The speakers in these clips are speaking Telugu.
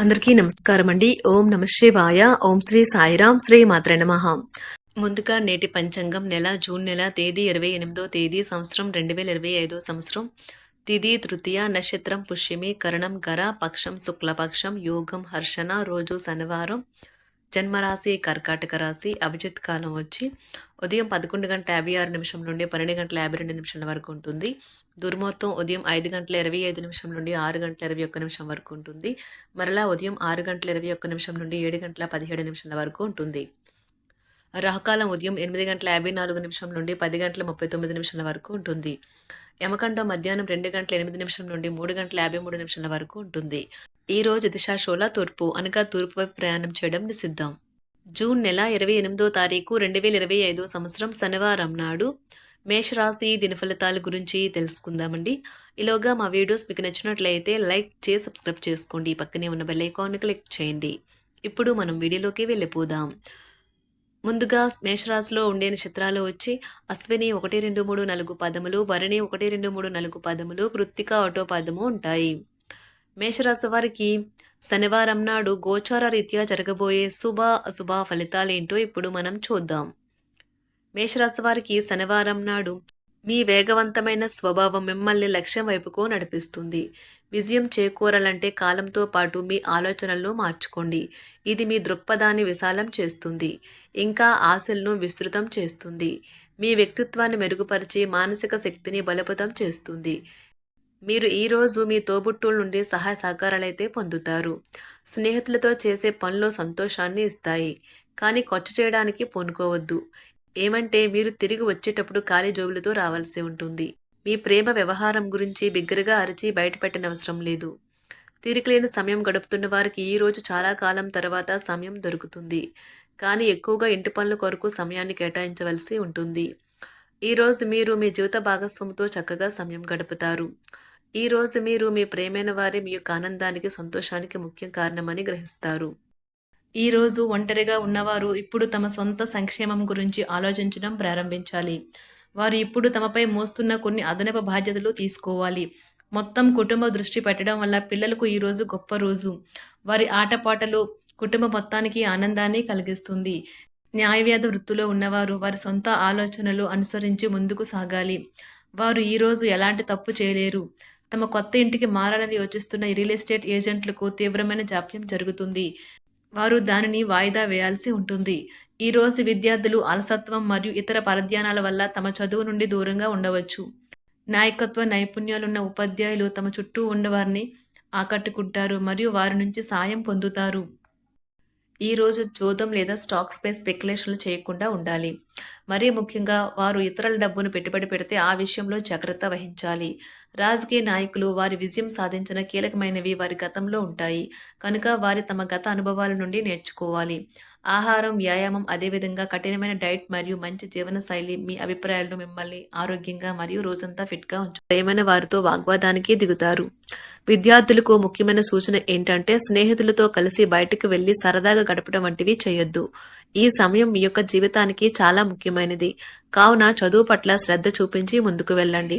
అందరికీ నమస్కారం అండి. ఓం నమ శివాయ. ఓం శ్రీ సాయిరాం శ్రీ మాత్ర నమ. ముందుగా నేటి పంచాంగం నెల జూన్ నెల తేదీ ఇరవై ఎనిమిదో తేదీ సంవత్సరం రెండు వేల ఇరవై ఐదో సంవత్సరం. తిది తృతీయ నక్షత్రం పుష్యమి కరణం గర పక్షం శుక్లపక్షం యోగం హర్షణ రోజు శనివారం. జన్మరాశి కర్కాటక రాశి అభిజిత్ కాలం వచ్చి ఉదయం పదకొండు గంటల యాభై ఆరు నిమిషం నుండి పన్నెండు గంటల యాభై రెండు నిమిషాల వరకు ఉంటుంది. దుర్ముహూర్తం ఉదయం ఐదు గంటల ఇరవై ఐదు నిమిషం నుండి ఆరు గంటల ఇరవై ఒక్క నిమిషం వరకు ఉంటుంది. మరలా ఉదయం ఆరు గంటల ఇరవై ఒక్క నిమిషం నుండి ఏడు గంటల పదిహేడు నిమిషాల వరకు ఉంటుంది. రాహుకాలం ఉదయం ఎనిమిది గంటల యాభై నాలుగు నిమిషం నుండి పది గంటల ముప్పై తొమ్మిది నిమిషాల వరకు ఉంటుంది. యమకండం మధ్యాహ్నం రెండు గంటల ఎనిమిది నిమిషం నుండి మూడు గంటల యాభై మూడు నిమిషాల వరకు ఉంటుంది. ఈ రోజు షోలా తూర్పు అనగా తూర్పు వైపు ప్రయాణం చేయడం నిషిద్ధం. జూన్ నెల ఇరవై ఎనిమిదో తారీఖు రెండు వేల ఇరవై ఐదో సంవత్సరం శనివారం నాడు మేషరాశి దిన ఫలితాల గురించి తెలుసుకుందామండి. ఈలోగా మా వీడియోస్ మీకు నచ్చినట్లయితే లైక్ చేసి సబ్స్క్రైబ్ చేసుకోండి. పక్కనే ఉన్న బెల్ ఐకాన్ క్లిక్ చేయండి. ఇప్పుడు మనం వీడియోలోకి వెళ్ళిపోదాం. ముందుగా మేషరాశిలో ఉండే నక్షత్రాలు వచ్చి అశ్విని ఒకటి రెండు మూడు నాలుగు పదములు భరణి ఒకటి రెండు మూడు నాలుగు పదములు కృత్తిక ఆటో పదము ఉంటాయి. మేషరాశి వారికి శనివారం నాడు గోచార రీత్యా జరగబోయే శుభ అశుభ ఫలితాలేంటో ఇప్పుడు మనం చూద్దాం. మేషరాశి వారికి శనివారం నాడు మీ వేగవంతమైన స్వభావం మిమ్మల్ని లక్ష్యం వైపుకు నడిపిస్తుంది. విజయం చేకూరాలంటే కాలంతో పాటు మీ ఆలోచనలను మార్చుకోండి. ఇది మీ దృక్పథాన్ని విశాలం చేస్తుంది. ఇంకా ఆశలను విస్తృతం చేస్తుంది. మీ వ్యక్తిత్వాన్ని మెరుగుపరిచి మానసిక శక్తిని బలపతం చేస్తుంది. మీరు ఈరోజు మీ తోబుట్టుల నుండి సహాయ సహకారాలైతే పొందుతారు. స్నేహితులతో చేసే పనులు సంతోషాన్ని ఇస్తాయి. కానీ ఖర్చు చేయడానికి పూనుకోవద్దు. ఏమంటే మీరు తిరిగి వచ్చేటప్పుడు ఖాళీ జోబులతో రావాల్సి ఉంటుంది. మీ ప్రేమ వ్యవహారం గురించి బిగ్గరగా అరిచి బయటపెట్టనవసరం లేదు. తీరికలేని సమయం గడుపుతున్న వారికి ఈ రోజు చాలా కాలం తర్వాత సమయం దొరుకుతుంది. కానీ ఎక్కువగా ఇంటి పనుల కొరకు సమయాన్ని కేటాయించవలసి ఉంటుంది. ఈరోజు మీరు మీ జీవిత భాగస్వామితో చక్కగా సమయం గడుపుతారు. ఈ రోజు మీరు మీ ప్రేమైన వారి మీ యొక్క ఆనందానికి సంతోషానికి ముఖ్య కారణమని గ్రహిస్తారు. ఈ రోజు ఒంటరిగా ఉన్నవారు ఇప్పుడు తమ సొంత సంక్షేమం గురించి ఆలోచించడం ప్రారంభించాలి. వారు ఇప్పుడు తమపై మోస్తున్న కొన్ని అదనపు బాధ్యతలు తీసుకోవాలి. మొత్తం కుటుంబ దృష్టి పెట్టడం వల్ల పిల్లలకు ఈరోజు గొప్ప రోజు. వారి ఆటపాటలు కుటుంబ మొత్తానికి ఆనందాన్ని కలిగిస్తుంది. న్యాయవ్యాధ వృత్తిలో ఉన్నవారు వారి సొంత ఆలోచనలు అనుసరించి ముందుకు సాగాలి. వారు ఈరోజు ఎలాంటి తప్పు చేయలేరు. తమ కొత్త ఇంటికి మారాలని యోచిస్తున్న ఈ రియల్ ఎస్టేట్ ఏజెంట్లకు తీవ్రమైన జాప్యం జరుగుతుంది. వారు దానిని వాయిదా వేయాల్సి ఉంటుంది. ఈ రోజు విద్యార్థులు అలసత్వం మరియు ఇతర పరధ్యానాల వల్ల తమ చదువు నుండి దూరంగా ఉండవచ్చు. నాయకత్వ నైపుణ్యాలున్న ఉపాధ్యాయులు తమ చుట్టూ ఉన్నవారిని ఆకట్టుకుంటారు మరియు వారి నుంచి సాయం పొందుతారు. ఈ రోజు జోదం లేదా స్టాక్స్ పై స్పెక్యులేషన్లు చేయకుండా ఉండాలి. మరీ ముఖ్యంగా వారు ఇతరుల డబ్బును పెట్టుబడి పెడితే ఆ విషయంలో జాగ్రత్త వహించాలి. రాజకీయ నాయకులు వారి విజయం సాధించిన కీలకమైనవి వారి గతంలో ఉంటాయి. కనుక వారి తమ గత అనుభవాల నుండి నేర్చుకోవాలి. ఆహారం వ్యాయామం అదేవిధంగా కఠినమైన డైట్ మరియు మంచి జీవన శైలి మీ అభిప్రాయాలను మిమ్మల్ని ఆరోగ్యంగా మరియు రోజంతా ఫిట్గా ఉంచు ప్రేమైన వారితో వాగ్వాదానికి దిగుతారు. విద్యార్థులకు ముఖ్యమైన సూచన ఏంటంటే స్నేహితులతో కలిసి బయటకు వెళ్ళి సరదాగా గడపడం వంటివి చేయొద్దు. ఈ సమయం మీ యొక్క జీవితానికి చాలా ముఖ్యమైనది. కావున చదువు పట్ల శ్రద్ధ చూపించి ముందుకు వెళ్ళండి.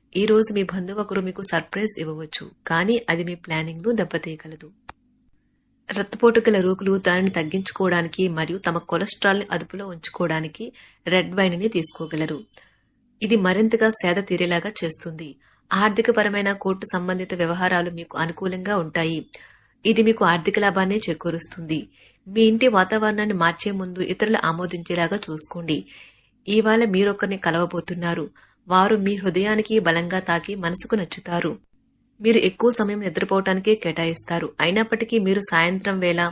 ఈ రోజు మీ బంధువు ఒకరు మీకు సర్ప్రైజ్ ఇవ్వవచ్చు కానీ అది మీ ప్లానింగ్ను దెబ్బతీయగలదు. రక్తపోటు గల రోగులు దానిని తగ్గించుకోవడానికి మరియు తమ కొలెస్ట్రాల్ని అదుపులో ఉంచుకోవడానికి రెడ్ వైన్ని తీసుకోగలరు. ఇది మరింతగా సేద తీరేలాగా చేస్తుంది. ఆర్థికపరమైన కోర్టు సంబంధిత వ్యవహారాలు మీకు అనుకూలంగా ఉంటాయి. ఇది మీకు ఆర్థిక లాభాన్ని చేకూరుస్తుంది. మీ ఇంటి వాతావరణాన్ని మార్చే ముందు ఇతరులు ఆమోదించేలాగా చూసుకోండి. ఇవాళ మీరొకరిని కలవబోతున్నారు. వారు మీ హృదయానికి బలంగా తాకి మనసుకు నచ్చుతారు. మీరు ఎక్కువ సమయం నిద్రపోవటానికే కేటాయిస్తారు. అయినప్పటికీ మీరు సాయంత్రం వేళ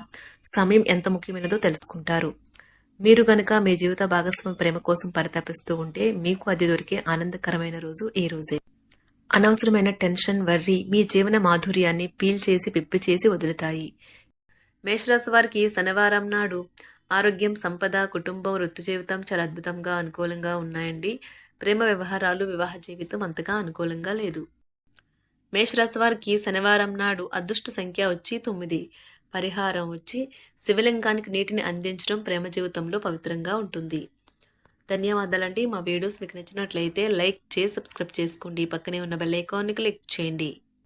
సమయం ఎంత ముఖ్యమైనదో తెలుసుకుంటారు. మీరు గనక మీ జీవిత భాగస్వామి ప్రేమ కోసం పరితపిస్తూ ఉంటే మీకు అది దొరికే ఆనందకరమైన రోజు ఈ రోజే. అనవసరమైన టెన్షన్ వర్రి మీ జీవన మాధుర్యాన్ని పీల్ చేసి పిప్పి చేసి వదులుతాయి. మేషరాశి వారికి శనివారం నాడు ఆరోగ్యం సంపద కుటుంబం వృత్తి జీవితం చాలా అద్భుతంగా అనుకూలంగా ఉన్నాయండి. ప్రేమ వ్యవహారాలు వివాహ జీవితం అంతగా అనుకూలంగా లేదు. మేషరాశి వారికి శనివారం నాడు అదృష్ట సంఖ్య వచ్చి తొమ్మిది. పరిహారం వచ్చి శివలింగానికి నీటిని అందించడం ప్రేమ జీవితంలో పవిత్రంగా ఉంటుంది. ధన్యవాదాలండి. మా వీడియోస్ మీకు నచ్చినట్లయితే లైక్ చేసి సబ్స్క్రైబ్ చేసుకోండి. పక్కనే ఉన్న బెల్ ఐకాన్ని క్లిక్ చేయండి.